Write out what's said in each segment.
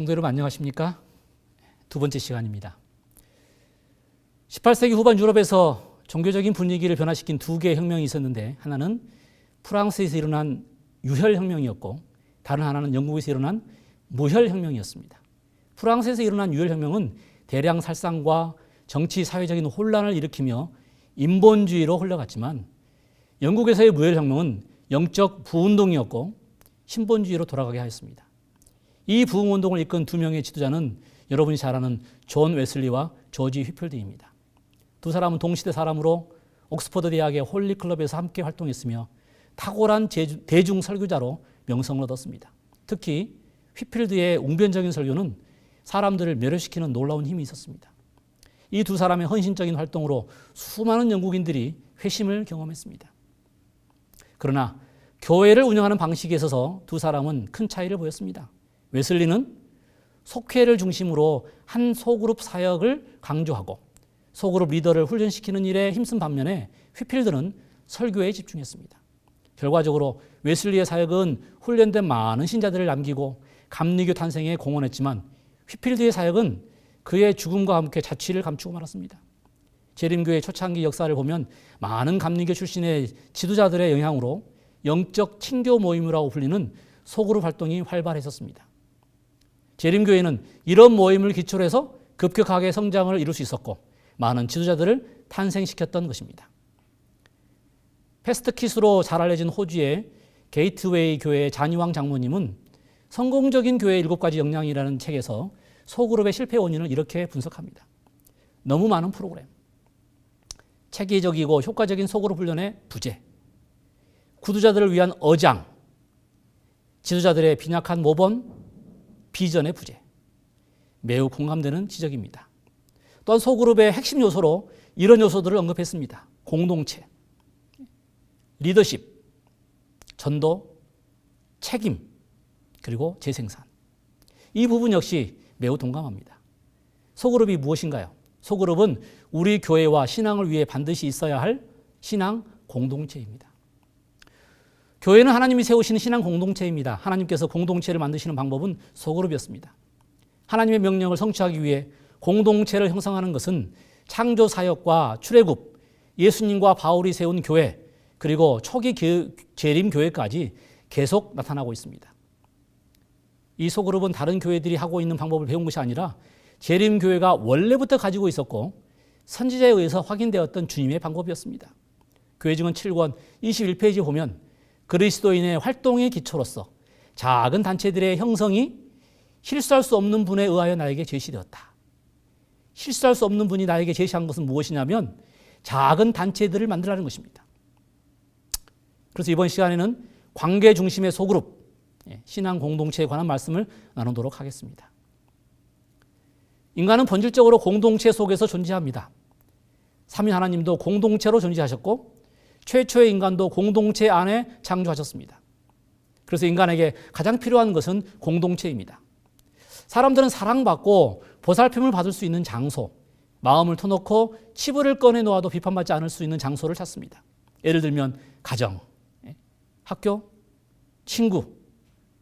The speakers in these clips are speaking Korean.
성도 여러분 안녕하십니까? 두 번째 시간입니다. 18세기 후반 유럽에서 종교적인 분위기를 변화시킨 두 개의 혁명이 있었는데 하나는 프랑스에서 일어난 유혈 혁명이었고 다른 하나는 영국에서 일어난 무혈 혁명이었습니다. 프랑스에서 일어난 유혈 혁명은 대량 살상과 정치 사회적인 혼란을 일으키며 인본주의로 흘러갔지만 영국에서의 무혈 혁명은 영적 부운동이었고 신본주의로 돌아가게 하였습니다. 이 부흥운동을 이끈 두 명의 지도자는 여러분이 잘 아는 존 웨슬리와 조지 휘필드입니다. 두 사람은 동시대 사람으로 옥스퍼드 대학의 홀리 클럽에서 함께 활동했으며 탁월한 대중 설교자로 명성을 얻었습니다. 특히 휘필드의 웅변적인 설교는 사람들을 매료시키는 놀라운 힘이 있었습니다. 이 두 사람의 헌신적인 활동으로 수많은 영국인들이 회심을 경험했습니다. 그러나 교회를 운영하는 방식에 있어서 두 사람은 큰 차이를 보였습니다. 웨슬리는 속회를 중심으로 한 소그룹 사역을 강조하고 소그룹 리더를 훈련시키는 일에 힘쓴 반면에 휘필드는 설교에 집중했습니다. 결과적으로 웨슬리의 사역은 훈련된 많은 신자들을 남기고 감리교 탄생에 공헌했지만 휘필드의 사역은 그의 죽음과 함께 자취를 감추고 말았습니다. 재림교의 초창기 역사를 보면 많은 감리교 출신의 지도자들의 영향으로 영적 친교 모임이라고 불리는 소그룹 활동이 활발했었습니다. 재림교회는 이런 모임을 기초로 해서 급격하게 성장을 이룰 수 있었고 많은 지도자들을 탄생시켰던 것입니다. 패스트킷으로 잘 알려진 호주의 게이트웨이 교회 잔이왕 장모님은 성공적인 교회의 일곱 가지 역량이라는 책에서 소그룹의 실패 원인을 이렇게 분석합니다. 너무 많은 프로그램, 체계적이고 효과적인 소그룹 훈련의 부재, 구두자들을 위한 어장, 지도자들의 빈약한 모범, 비전의 부재. 매우 공감되는 지적입니다. 또한 소그룹의 핵심 요소로 이런 요소들을 언급했습니다. 공동체, 리더십, 전도, 책임, 그리고 재생산. 이 부분 역시 매우 동감합니다. 소그룹이 무엇인가요? 소그룹은 우리 교회와 신앙을 위해 반드시 있어야 할 신앙 공동체입니다. 교회는 하나님이 세우시는 신앙 공동체입니다. 하나님께서 공동체를 만드시는 방법은 소그룹이었습니다. 하나님의 명령을 성취하기 위해 공동체를 형성하는 것은 창조 사역과 출애굽, 예수님과 바울이 세운 교회, 그리고 초기 재림 교회까지 계속 나타나고 있습니다. 이 소그룹은 다른 교회들이 하고 있는 방법을 배운 것이 아니라 재림 교회가 원래부터 가지고 있었고 선지자에 의해서 확인되었던 주님의 방법이었습니다. 교회 증언 7권 21페이지 보면 그리스도인의 활동의 기초로서 작은 단체들의 형성이 실수할 수 없는 분에 의하여 나에게 제시되었다. 실수할 수 없는 분이 나에게 제시한 것은 무엇이냐면 작은 단체들을 만들라는 것입니다. 그래서 이번 시간에는 관계 중심의 소그룹, 예, 신앙 공동체에 관한 말씀을 나누도록 하겠습니다. 인간은 본질적으로 공동체 속에서 존재합니다. 삼위 하나님도 공동체로 존재하셨고 최초의 인간도 공동체 안에 창조하셨습니다. 그래서 인간에게 가장 필요한 것은 공동체입니다. 사람들은 사랑받고 보살핌을 받을 수 있는 장소, 마음을 터놓고 치부를 꺼내 놓아도 비판받지 않을 수 있는 장소를 찾습니다. 예를 들면 가정, 예, 학교, 친구,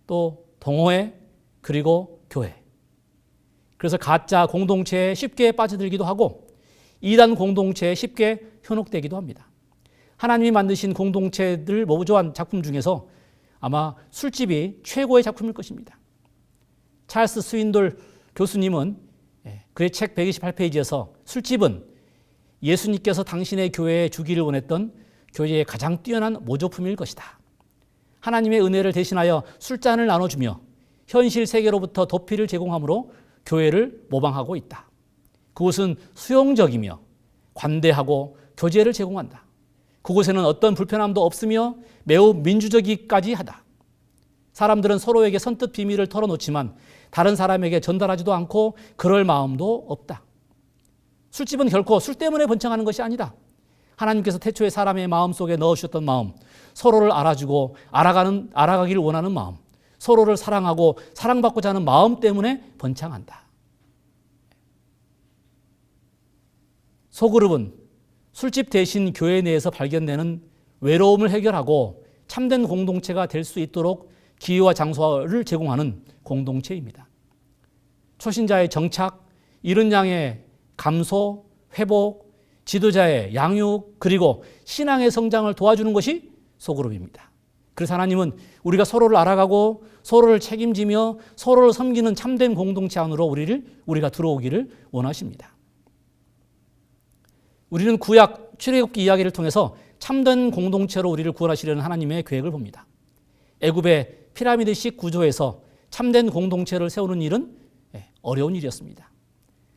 또 동호회, 그리고 교회. 그래서 가짜 공동체에 쉽게 빠져들기도 하고 이단 공동체에 쉽게 현혹되기도 합니다. 하나님이 만드신 공동체들 모조한 작품 중에서 아마 술집이 최고의 작품일 것입니다. 찰스 스윈돌 교수님은 예, 그의 책 128페이지에서 술집은 예수님께서 당신의 교회에 주기를 원했던 교회의 가장 뛰어난 모조품일 것이다. 하나님의 은혜를 대신하여 술잔을 나눠주며 현실 세계로부터 도피를 제공함으로 교회를 모방하고 있다. 그곳은 수용적이며 관대하고 교제를 제공한다. 그곳에는 어떤 불편함도 없으며 매우 민주적이까지 하다. 사람들은 서로에게 선뜻 비밀을 털어놓지만 다른 사람에게 전달하지도 않고 그럴 마음도 없다. 술집은 결코 술 때문에 번창하는 것이 아니다. 하나님께서 태초에 사람의 마음 속에 넣으셨던 마음, 서로를 알아주고 알아가는 알아가기를 원하는 마음, 서로를 사랑하고 사랑받고자 하는 마음 때문에 번창한다. 소그룹은 술집 대신 교회 내에서 발견되는 외로움을 해결하고 참된 공동체가 될 수 있도록 기회와 장소를 제공하는 공동체입니다. 초신자의 정착, 이른 양의 감소, 회복, 지도자의 양육, 그리고 신앙의 성장을 도와주는 것이 소그룹입니다. 그래서 하나님은 우리가 서로를 알아가고 서로를 책임지며 서로를 섬기는 참된 공동체 안으로 우리를 우리가 들어오기를 원하십니다. 우리는 구약 출애굽기 이야기를 통해서 참된 공동체로 우리를 구원하시려는 하나님의 계획을 봅니다. 애굽의 피라미드식 구조에서 참된 공동체를 세우는 일은 예, 어려운 일이었습니다.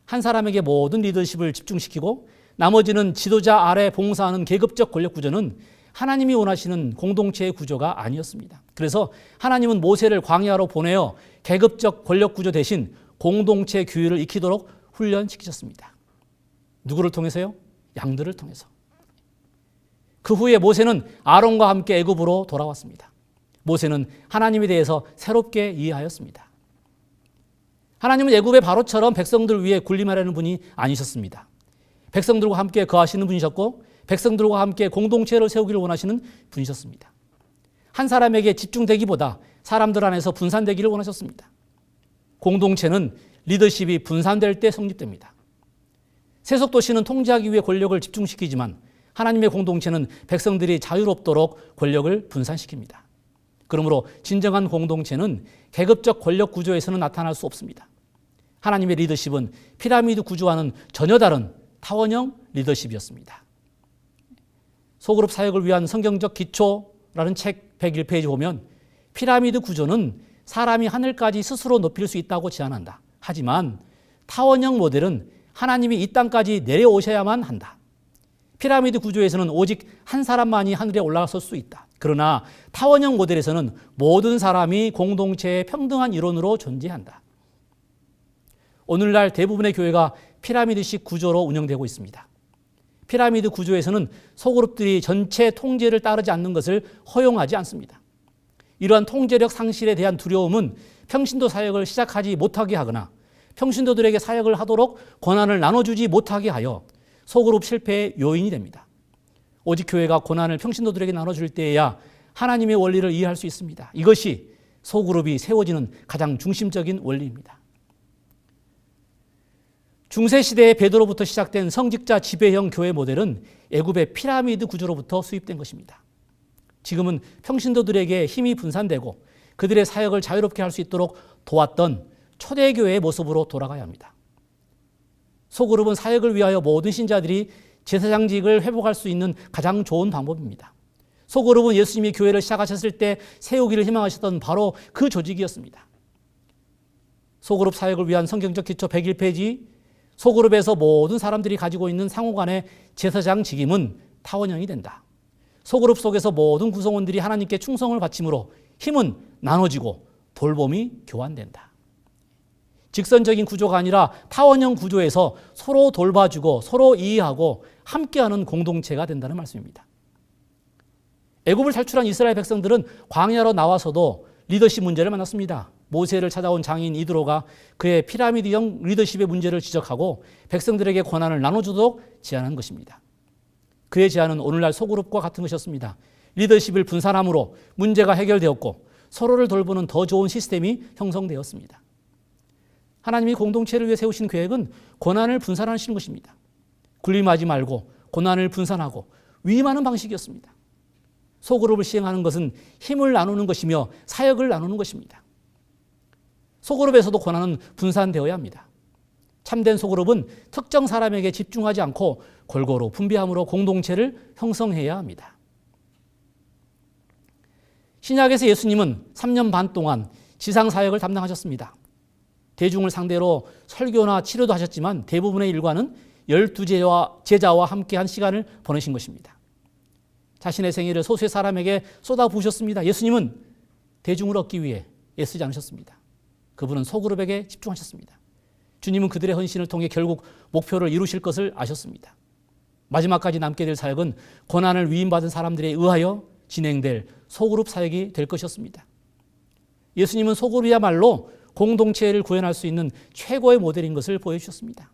한 사람에게 모든 리더십을 집중시키고 나머지는 지도자 아래 봉사하는 계급적 권력 구조는 하나님이 원하시는 공동체의 구조가 아니었습니다. 그래서 하나님은 모세를 광야로 보내어 계급적 권력 구조 대신 공동체 규율을 익히도록 훈련시키셨습니다. 누구를 통해서요? 양들을 통해서. 그 후에 모세는 아론과 함께 애굽으로 돌아왔습니다. 모세는 하나님에 대해서 새롭게 이해하였습니다. 하나님은 애굽의 바로처럼 백성들 위해 군림하려는 분이 아니셨습니다. 백성들과 함께 거하시는 분이셨고 백성들과 함께 공동체를 세우기를 원하시는 분이셨습니다. 한 사람에게 집중되기보다 사람들 안에서 분산되기를 원하셨습니다. 공동체는 리더십이 분산될 때 성립됩니다. 세속 도시는 통제하기 위해 권력을 집중시키지만 하나님의 공동체는 백성들이 자유롭도록 권력을 분산시킵니다. 그러므로 진정한 공동체는 계급적 권력 구조에서는 나타날 수 없습니다. 하나님의 리더십은 피라미드 구조와는 전혀 다른 타원형 리더십이었습니다. 소그룹 사역을 위한 성경적 기초라는 책 101페이지 보면 피라미드 구조는 사람이 하늘까지 스스로 높일 수 있다고 제안한다. 하지만 타원형 모델은 하나님이 이 땅까지 내려오셔야만 한다. 피라미드 구조에서는 오직 한 사람만이 하늘에 올라설 수 있다. 그러나 타원형 모델에서는 모든 사람이 공동체의 평등한 이론으로 존재한다. 오늘날 대부분의 교회가 피라미드식 구조로 운영되고 있습니다. 피라미드 구조에서는 소그룹들이 전체 통제를 따르지 않는 것을 허용하지 않습니다. 이러한 통제력 상실에 대한 두려움은 평신도 사역을 시작하지 못하게 하거나 평신도들에게 사역을 하도록 권한을 나눠주지 못하게 하여 소그룹 실패의 요인이 됩니다. 오직 교회가 권한을 평신도들에게 나눠줄 때에야 하나님의 원리를 이해할 수 있습니다. 이것이 소그룹이 세워지는 가장 중심적인 원리입니다. 중세 시대의 베드로부터 시작된 성직자 지배형 교회 모델은 애굽의 피라미드 구조로부터 수입된 것입니다. 지금은 평신도들에게 힘이 분산되고 그들의 사역을 자유롭게 할 수 있도록 도왔던 초대교회의 모습으로 돌아가야 합니다. 소그룹은 사역을 위하여 모든 신자들이 제사장직을 회복할 수 있는 가장 좋은 방법입니다. 소그룹은 예수님이 교회를 시작하셨을 때 세우기를 희망하셨던 바로 그 조직이었습니다. 소그룹 사역을 위한 성경적 기초 101페이지 소그룹에서 모든 사람들이 가지고 있는 상호간의 제사장 직임은 타원형이 된다. 소그룹 속에서 모든 구성원들이 하나님께 충성을 바침으로 힘은 나눠지고 돌봄이 교환된다. 직선적인 구조가 아니라 타원형 구조에서 서로 돌봐주고 서로 이해하고 함께하는 공동체가 된다는 말씀입니다. 애굽을 탈출한 이스라엘 백성들은 광야로 나와서도 리더십 문제를 만났습니다. 모세를 찾아온 장인 이드로가 그의 피라미드형 리더십의 문제를 지적하고 백성들에게 권한을 나눠주도록 제안한 것입니다. 그의 제안은 오늘날 소그룹과 같은 것이었습니다. 리더십을 분산함으로 문제가 해결되었고 서로를 돌보는 더 좋은 시스템이 형성되었습니다. 하나님이 공동체를 위해 세우신 계획은 권한을 분산하시는 것입니다. 군림하지 말고 권한을 분산하고 위임하는 방식이었습니다. 소그룹을 시행하는 것은 힘을 나누는 것이며 사역을 나누는 것입니다. 소그룹에서도 권한은 분산되어야 합니다. 참된 소그룹은 특정 사람에게 집중하지 않고 골고루 분배함으로 공동체를 형성해야 합니다. 신약에서 예수님은 3년 반 동안 지상 사역을 담당하셨습니다. 대중을 상대로 설교나 치료도 하셨지만 대부분의 일과는 열두 제자와 함께 한 시간을 보내신 것입니다. 자신의 생애를 소수의 사람에게 쏟아부으셨습니다. 예수님은 대중을 얻기 위해 애쓰지 않으셨습니다. 그분은 소그룹에게 집중하셨습니다. 주님은 그들의 헌신을 통해 결국 목표를 이루실 것을 아셨습니다. 마지막까지 남게 될 사역은 고난을 위임받은 사람들에 의하여 진행될 소그룹 사역이 될 것이었습니다. 예수님은 소그룹이야말로 공동체를 구현할 수 있는 최고의 모델인 것을 보여주셨습니다.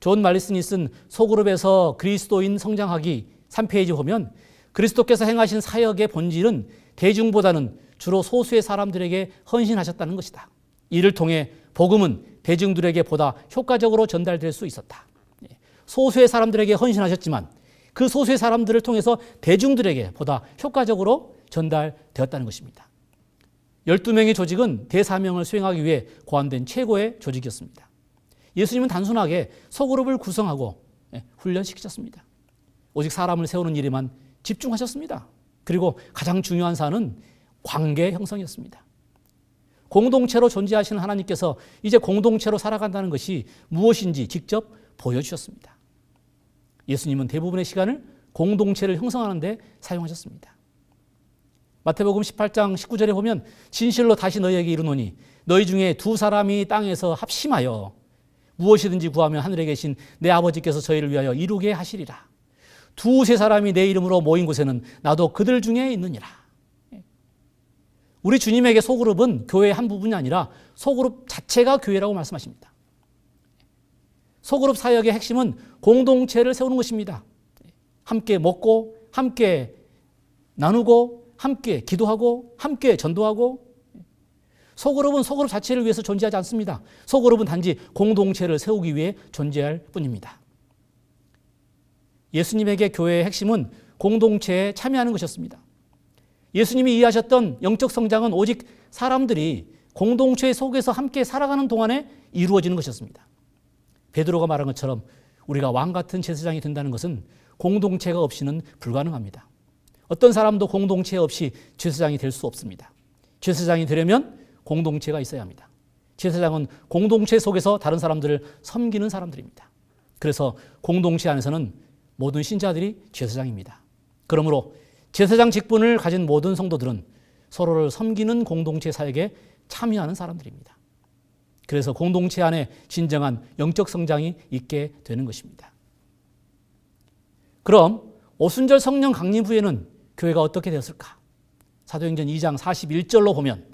존 말리슨이 쓴 소그룹에서 그리스도인 성장하기 3페이지 보면 그리스도께서 행하신 사역의 본질은 대중보다는 주로 소수의 사람들에게 헌신하셨다는 것이다. 이를 통해 복음은 대중들에게 보다 효과적으로 전달될 수 있었다. 예. 소수의 사람들에게 헌신하셨지만 그 소수의 사람들을 통해서 대중들에게 보다 효과적으로 전달되었다는 것입니다. 12명의 조직은 대사명을 수행하기 위해 고안된 최고의 조직이었습니다. 예수님은 단순하게 소그룹을 구성하고 예, 훈련시키셨습니다. 오직 사람을 세우는 일에만 집중하셨습니다. 그리고 가장 중요한 사안은 관계 형성이었습니다. 공동체로 존재하시는 하나님께서 이제 공동체로 살아간다는 것이 무엇인지 직접 보여주셨습니다. 예수님은 대부분의 시간을 공동체를 형성하는 데 사용하셨습니다. 마태복음 18장 19절에 보면 진실로 다시 너희에게 이르노니 너희 중에 두 사람이 땅에서 합심하여 무엇이든지 구하면 하늘에 계신 내 아버지께서 저희를 위하여 이루게 하시리라. 두세 사람이 내 이름으로 모인 곳에는 나도 그들 중에 있느니라. 우리 주님에게 소그룹은 교회의 한 부분이 아니라 소그룹 자체가 교회라고 말씀하십니다. 소그룹 사역의 핵심은 공동체를 세우는 것입니다. 함께 먹고, 함께 나누고, 함께 기도하고, 함께 전도하고, 소그룹은 소그룹 자체를 위해서 존재하지 않습니다. 소그룹은 단지 공동체를 세우기 위해 존재할 뿐입니다. 예수님에게 교회의 핵심은 공동체에 참여하는 것이었습니다. 예수님이 이해하셨던 영적 성장은 오직 사람들이 공동체 속에서 함께 살아가는 동안에 이루어지는 것이었습니다. 베드로가 말한 것처럼 우리가 왕 같은 제사장이 된다는 것은 공동체가 없이는 불가능합니다. 어떤 사람도 공동체 없이 제사장이 될 수 없습니다. 제사장이 되려면 공동체가 있어야 합니다. 제사장은 공동체 속에서 다른 사람들을 섬기는 사람들입니다. 그래서 공동체 안에서는 모든 신자들이 제사장입니다. 그러므로 제사장 직분을 가진 모든 성도들은 서로를 섬기는 공동체 사역에 참여하는 사람들입니다. 그래서 공동체 안에 진정한 영적 성장이 있게 되는 것입니다. 그럼 오순절 성령 강림 후에는 교회가 어떻게 되었을까? 사도행전 2장 41절로 보면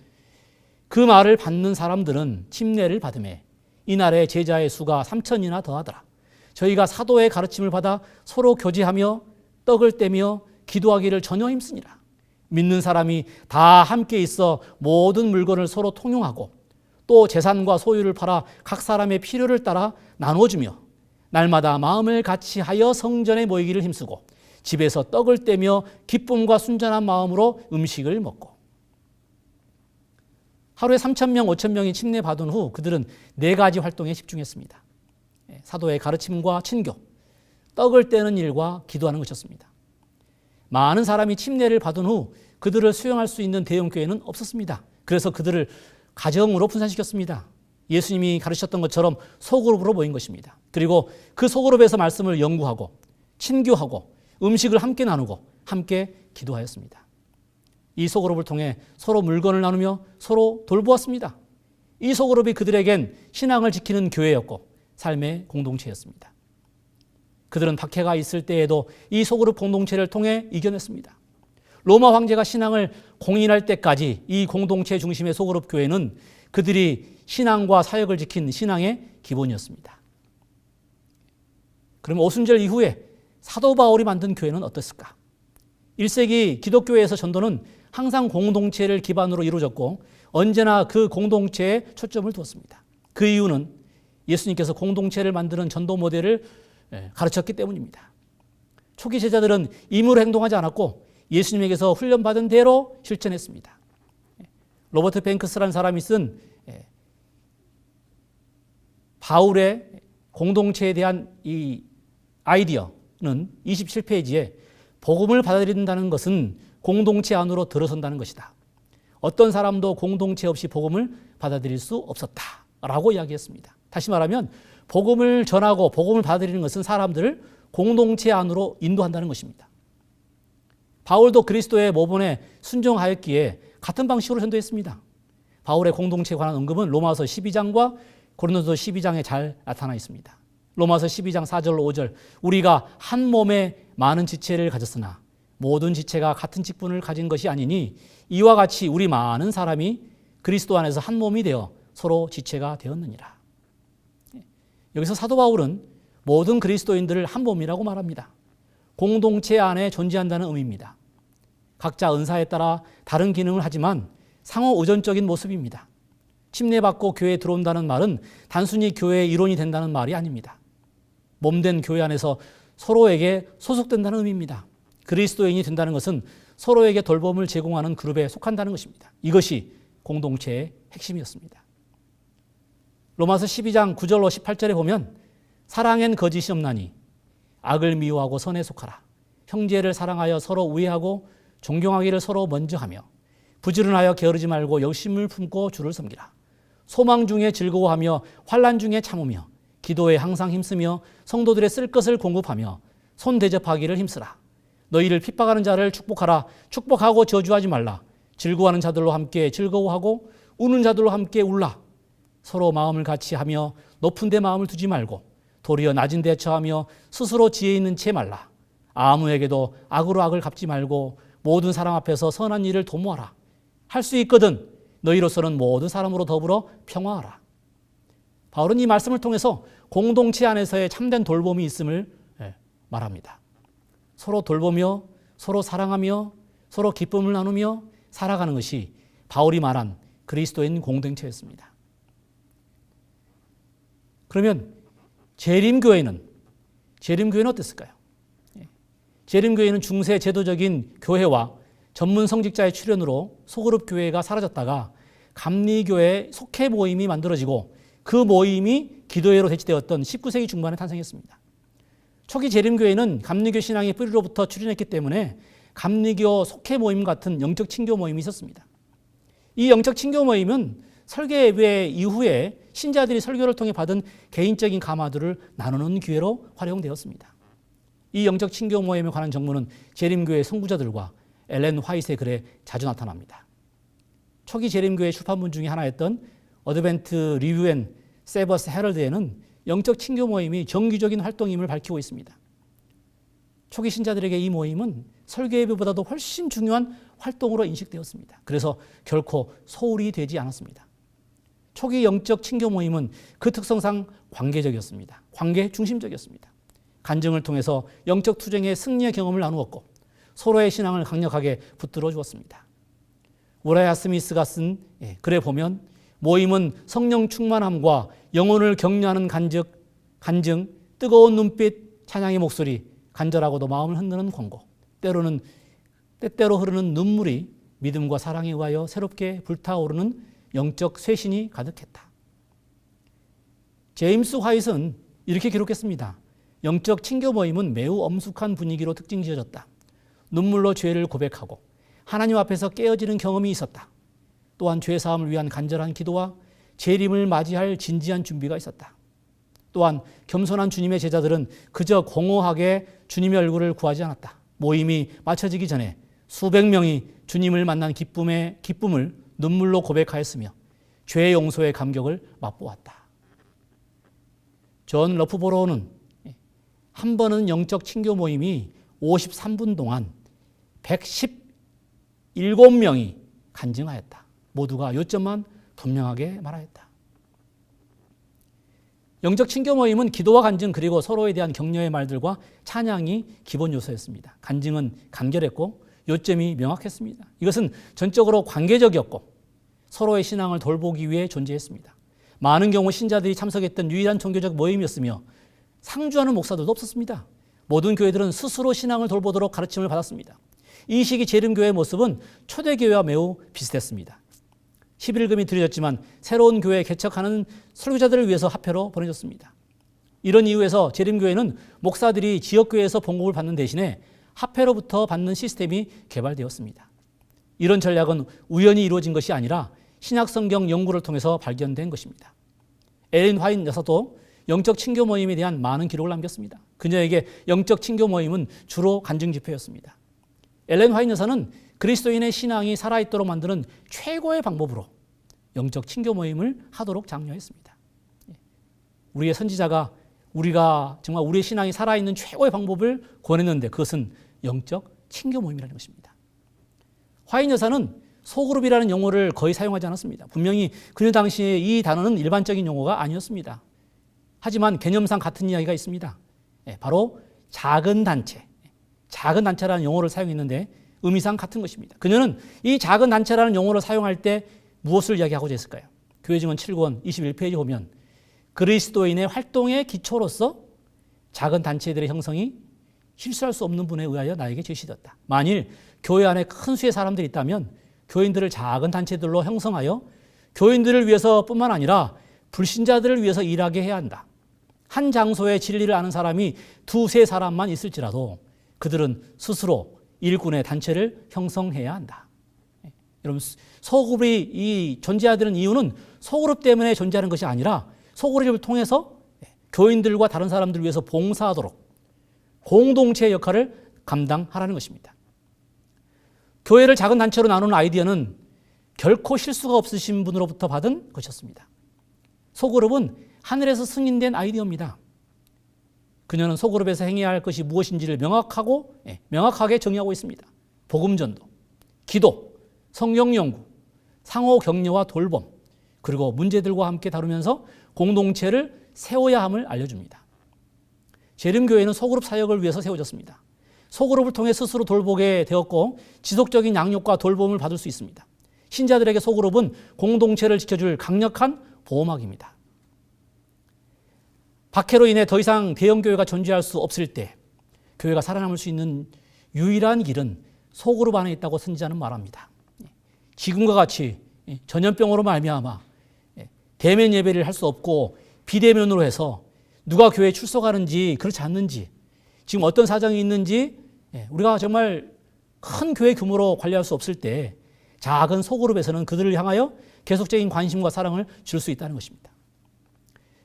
그 말을 받는 사람들은 침례를 받음에 이날에 제자의 수가 3천이나 더하더라. 저희가 사도의 가르침을 받아 서로 교제하며 떡을 떼며 기도하기를 전혀 힘쓰니라. 믿는 사람이 다 함께 있어 모든 물건을 서로 통용하고 또 재산과 소유를 팔아 각 사람의 필요를 따라 나눠주며 날마다 마음을 같이 하여 성전에 모이기를 힘쓰고 집에서 떡을 떼며 기쁨과 순전한 마음으로 음식을 먹고 하루에 3천 명, 5천 명이 침례 받은 후 그들은 네 가지 활동에 집중했습니다. 예, 사도의 가르침과 친교, 떡을 떼는 일과 기도하는 것이었습니다. 많은 사람이 침례를 받은 후 그들을 수용할 수 있는 대형 교회는 없었습니다. 그래서 그들을 가정으로 분산시켰습니다. 예수님이 가르쳤던 것처럼 소그룹으로 모인 것입니다. 그리고 그 소그룹에서 말씀을 연구하고 친교하고 음식을 함께 나누고 함께 기도하였습니다. 이 소그룹을 통해 서로 물건을 나누며 서로 돌보았습니다. 이 소그룹이 그들에겐 신앙을 지키는 교회였고 삶의 공동체였습니다. 그들은 박해가 있을 때에도 이 소그룹 공동체를 통해 이겨냈습니다. 로마 황제가 신앙을 공인할 때까지 이 공동체 중심의 소그룹 교회는 그들이 신앙과 사역을 지킨 신앙의 기본이었습니다. 그럼 오순절 이후에 사도 바울이 만든 교회는 어떻을까? 1세기 기독교회에서 전도는 항상 공동체를 기반으로 이루어졌고 언제나 그 공동체에 초점을 두었습니다. 그 이유는 예수님께서 공동체를 만드는 전도 모델을 예, 가르쳤기 때문입니다. 초기 제자들은 임으로 행동하지 않았고 예수님에게서 훈련받은 대로 실천했습니다. 예, 로버트 뱅크스라는 사람이 쓴 예, 바울의 공동체에 대한 이 아이디어는 27페이지에 복음을 받아들인다는 것은 공동체 안으로 들어선다는 것이다. 어떤 사람도 공동체 없이 복음을 받아들일 수 없었다라고 이야기했습니다. 다시 말하면 복음을 전하고 복음을 받아들이는 것은 사람들을 공동체 안으로 인도한다는 것입니다. 바울도 그리스도의 모본에 순종하였기에 같은 방식으로 전도했습니다. 바울의 공동체에 관한 언급은 로마서 12장과 고린도서 12장에 잘 나타나 있습니다. 로마서 12장 4절 5절 우리가 한 몸에 많은 지체를 가졌으나 모든 지체가 같은 직분을 가진 것이 아니니 이와 같이 우리 많은 사람이 그리스도 안에서 한 몸이 되어 서로 지체가 되었느니라. 여기서 사도 바울은 모든 그리스도인들을 한 몸이라고 말합니다. 공동체 안에 존재한다는 의미입니다. 각자 은사에 따라 다른 기능을 하지만 상호 의존적인 모습입니다. 침례받고 교회에 들어온다는 말은 단순히 교회의 이론이 된다는 말이 아닙니다. 몸된 교회 안에서 서로에게 소속된다는 의미입니다. 그리스도인이 된다는 것은 서로에게 돌봄을 제공하는 그룹에 속한다는 것입니다. 이것이 공동체의 핵심이었습니다. 로마서 12장 9절로 18절에 보면 사랑엔 거짓이 없나니 악을 미워하고 선에 속하라. 형제를 사랑하여 서로 우애하고 존경하기를 서로 먼저 하며 부지런하여 게으르지 말고 열심을 품고 주를 섬기라. 소망 중에 즐거워하며 환란 중에 참으며 기도에 항상 힘쓰며 성도들의 쓸 것을 공급하며 손 대접하기를 힘쓰라. 너희를 핍박하는 자를 축복하라. 축복하고 저주하지 말라. 즐거워하는 자들로 함께 즐거워하고 우는 자들로 함께 울라. 서로 마음을 같이 하며 높은 데 마음을 두지 말고 도리어 낮은 데 처하며 스스로 지혜 있는 채 말라. 아무에게도 악으로 악을 갚지 말고 모든 사람 앞에서 선한 일을 도모하라. 할 수 있거든 너희로서는 모든 사람으로 더불어 평화하라. 바울은 이 말씀을 통해서 공동체 안에서의 참된 돌봄이 있음을 예, 말합니다. 서로 돌보며 서로 사랑하며 서로 기쁨을 나누며 살아가는 것이 바울이 말한 그리스도인 공동체였습니다. 그러면 재림교회는 재림교회는 어땠을까요? 예. 재림교회는 중세 제도적인 교회와 전문 성직자의 출현으로 소그룹 교회가 사라졌다가 감리교회 속회 모임이 만들어지고 그 모임이 기도회로 대치되었던 19세기 중반에 탄생했습니다. 초기 재림교회는 감리교 신앙의 뿌리로부터 출현했기 때문에 감리교 속회 모임 같은 영적 친교 모임이 있었습니다. 이 영적 친교 모임은 설계 예배 이후에 신자들이 설교를 통해 받은 개인적인 감화들을 나누는 기회로 활용되었습니다. 이 영적 친교 모임에 관한 정보는 재림교회 선구자들과 엘렌 화이트의 글에 자주 나타납니다. 초기 재림교회 출판문 중에 하나였던 어드벤트 리뷰 앤 세버스 헤럴드에는 영적 친교 모임이 정기적인 활동임을 밝히고 있습니다. 초기 신자들에게 이 모임은 설교 예배보다도 훨씬 중요한 활동으로 인식되었습니다. 그래서 결코 소홀히 되지 않았습니다. 초기 영적 친교 모임은 그 특성상 관계적이었습니다. 관계 중심적이었습니다. 간증을 통해서 영적 투쟁의 승리의 경험을 나누었고 서로의 신앙을 강력하게 붙들어 주었습니다. 우라야 스미스가 쓴 예, 글에 보면 모임은 성령 충만함과 영혼을 격려하는 간증, 간증, 뜨거운 눈빛, 찬양의 목소리, 간절하고도 마음을 흔드는 권고, 때로는 때때로 흐르는 눈물이 믿음과 사랑에 의하여 새롭게 불타오르는 영적 쇄신이 가득했다. 제임스 화이트는 이렇게 기록했습니다. 영적 친교 모임은 매우 엄숙한 분위기로 특징 지어졌다. 눈물로 죄를 고백하고 하나님 앞에서 깨어지는 경험이 있었다. 또한 죄 사함을 위한 간절한 기도와 재림을 맞이할 진지한 준비가 있었다. 또한 겸손한 주님의 제자들은 그저 공허하게 주님의 얼굴을 구하지 않았다. 모임이 마쳐지기 전에 수백 명이 주님을 만난 기쁨의 기쁨을 눈물로 고백하였으며 죄 용서의 감격을 맛보았다. 존 러프보로는 한 번은 영적 친교 모임이 53분 동안 117명이 간증하였다. 모두가 요점만 분명하게 말하였다. 영적 친교 모임은 기도와 간증 그리고 서로에 대한 격려의 말들과 찬양이 기본 요소였습니다. 간증은 간결했고 요점이 명확했습니다. 이것은 전적으로 관계적이었고 서로의 신앙을 돌보기 위해 존재했습니다. 많은 경우 신자들이 참석했던 유일한 종교적 모임이었으며 상주하는 목사들도 없었습니다. 모든 교회들은 스스로 신앙을 돌보도록 가르침을 받았습니다. 이 시기 재림교회의 모습은 초대교회와 매우 비슷했습니다. 11금이 드려졌지만 새로운 교회 개척하는 설교자들을 위해서 화폐로 보내졌습니다. 이런 이유에서 재림교회는 목사들이 지역교회에서 봉급을 받는 대신에 화폐로부터 받는 시스템이 개발되었습니다. 이런 전략은 우연히 이루어진 것이 아니라 신약성경 연구를 통해서 발견된 것입니다. 에린 화인 여사도 영적 친교 모임에 대한 많은 기록을 남겼습니다. 그녀에게 영적 친교 모임은 주로 간증 집회였습니다. 엘렌 화인 여사는 그리스도인의 신앙이 살아있도록 만드는 최고의 방법으로 영적 친교 모임을 하도록 장려했습니다. 우리의 선지자가 우리가 정말 우리의 신앙이 살아있는 최고의 방법을 권했는데 그것은 영적 친교 모임이라는 것입니다. 화인 여사는 소그룹이라는 용어를 거의 사용하지 않았습니다. 분명히 그녀 당시에 이 단어는 일반적인 용어가 아니었습니다. 하지만 개념상 같은 이야기가 있습니다. 예, 바로 작은 단체, 작은 단체라는 용어를 사용했는데 의미상 같은 것입니다. 그녀는 이 작은 단체라는 용어를 사용할 때 무엇을 이야기하고자 했을까요? 교회 증언 7권 21페이지 보면 그리스도인의 활동의 기초로서 작은 단체들의 형성이 실수할 수 없는 분에 의하여 나에게 제시되었다. 만일 교회 안에 큰 수의 사람들이 있다면 교인들을 작은 단체들로 형성하여 교인들을 위해서뿐만 아니라 불신자들을 위해서 일하게 해야 한다. 한 장소에 진리를 아는 사람이 두세 사람만 있을지라도 그들은 스스로 일군의 단체를 형성해야 한다. 예, 여러분 소그룹이 이 존재하는 이유는 소그룹 때문에 존재하는 것이 아니라 소그룹을 통해서 예, 교인들과 다른 사람들을 위해서 봉사하도록 공동체의 역할을 감당하라는 것입니다. 교회를 작은 단체로 나누는 아이디어는 결코 실수가 없으신 분으로부터 받은 것이었습니다. 소그룹은 하늘에서 승인된 아이디어입니다. 그녀는 소그룹에서 행해야 할 것이 무엇인지를 명확하고 예, 명확하게 정의하고 있습니다. 복음 전도, 기도, 성경 연구, 상호 격려와 돌봄, 그리고 문제들과 함께 다루면서 공동체를 세워야 함을 알려줍니다. 재림교회는 소그룹 사역을 위해서 세워졌습니다. 소그룹을 통해 스스로 돌보게 되었고 지속적인 양육과 돌봄을 받을 수 있습니다. 신자들에게 소그룹은 공동체를 지켜줄 강력한 보호막입니다. 박해로 인해 더 이상 대형 교회가 존재할 수 없을 때 교회가 살아남을 수 있는 유일한 길은 소그룹 안에 있다고 선지자는 말합니다. 지금과 같이 전염병으로 말미암아 대면 예배를 할 수 없고 비대면으로 해서 누가 교회에 출석하는지 그렇지 않는지 지금 어떤 사정이 있는지 우리가 정말 큰 교회 규모로 관리할 수 없을 때 작은 소그룹에서는 그들을 향하여 계속적인 관심과 사랑을 줄 수 있다는 것입니다.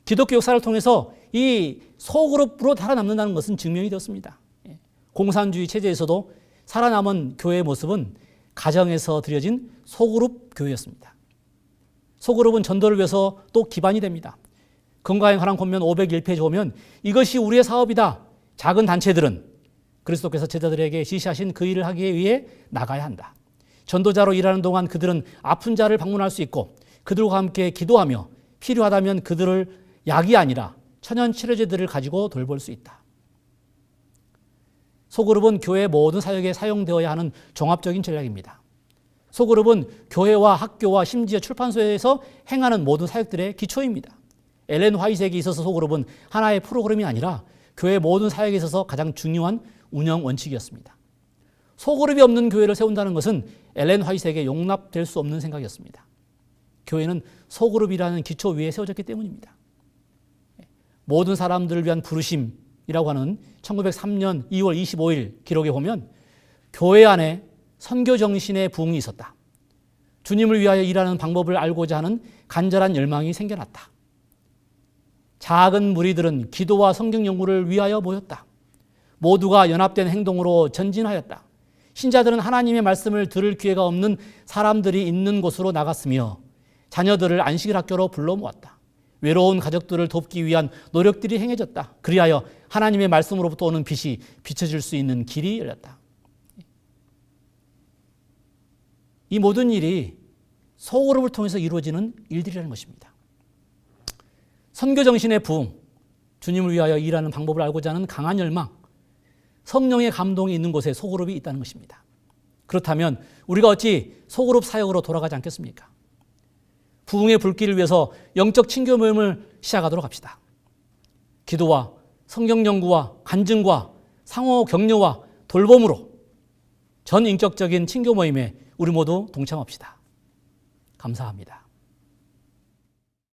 기독교 역사를 통해서 이 소그룹으로 살아남는다는 것은 증명이 되었습니다. 공산주의 체제에서도 살아남은 교회의 모습은 가정에서 드려진 소그룹 교회였습니다. 소그룹은 전도를 위해서 또 기반이 됩니다. 건강에 관한 권면 501페이지 보면 이것이 우리의 사업이다. 작은 단체들은 그리스도께서 제자들에게 지시하신 그 일을 하기 위해 나가야 한다. 전도자로 일하는 동안 그들은 아픈 자를 방문할 수 있고 그들과 함께 기도하며 필요하다면 그들을 약이 아니라 천연 치료제들을 가지고 돌볼 수 있다. 소그룹은 교회 모든 사역에 사용되어야 하는 종합적인 전략입니다. 소그룹은 교회와 학교와 심지어 출판소에서 행하는 모든 사역들의 기초입니다. 엘렌 화이색에 있어서 소그룹은 하나의 프로그램이 아니라 교회 모든 사역에 있어서 가장 중요한 운영 원칙이었습니다. 소그룹이 없는 교회를 세운다는 것은 엘렌 화이색에 용납될 수 없는 생각이었습니다. 교회는 소그룹이라는 기초 위에 세워졌기 때문입니다. 모든 사람들을 위한 부르심이라고 하는 1903년 2월 25일 기록에 보면 교회 안에 선교 정신의 부흥이 있었다. 주님을 위하여 일하는 방법을 알고자 하는 간절한 열망이 생겨났다. 작은 무리들은 기도와 성경 연구를 위하여 모였다. 모두가 연합된 행동으로 전진하였다. 신자들은 하나님의 말씀을 들을 기회가 없는 사람들이 있는 곳으로 나갔으며 자녀들을 안식일 학교로 불러 모았다. 외로운 가족들을 돕기 위한 노력들이 행해졌다. 그리하여 하나님의 말씀으로부터 오는 빛이 비춰질 수 있는 길이 열렸다. 이 모든 일이 소그룹을 통해서 이루어지는 일들이라는 것입니다. 선교 정신의 부흥, 주님을 위하여 일하는 방법을 알고자 하는 강한 열망, 성령의 감동이 있는 곳에 소그룹이 있다는 것입니다. 그렇다면 우리가 어찌 소그룹 사역으로 돌아가지 않겠습니까? 부흥의 불길을 위해서 영적 친교 모임을 시작하도록 합시다. 기도와 성경 연구와 간증과 상호 격려와 돌봄으로 전 인격적인 친교 모임에 우리 모두 동참합시다. 감사합니다.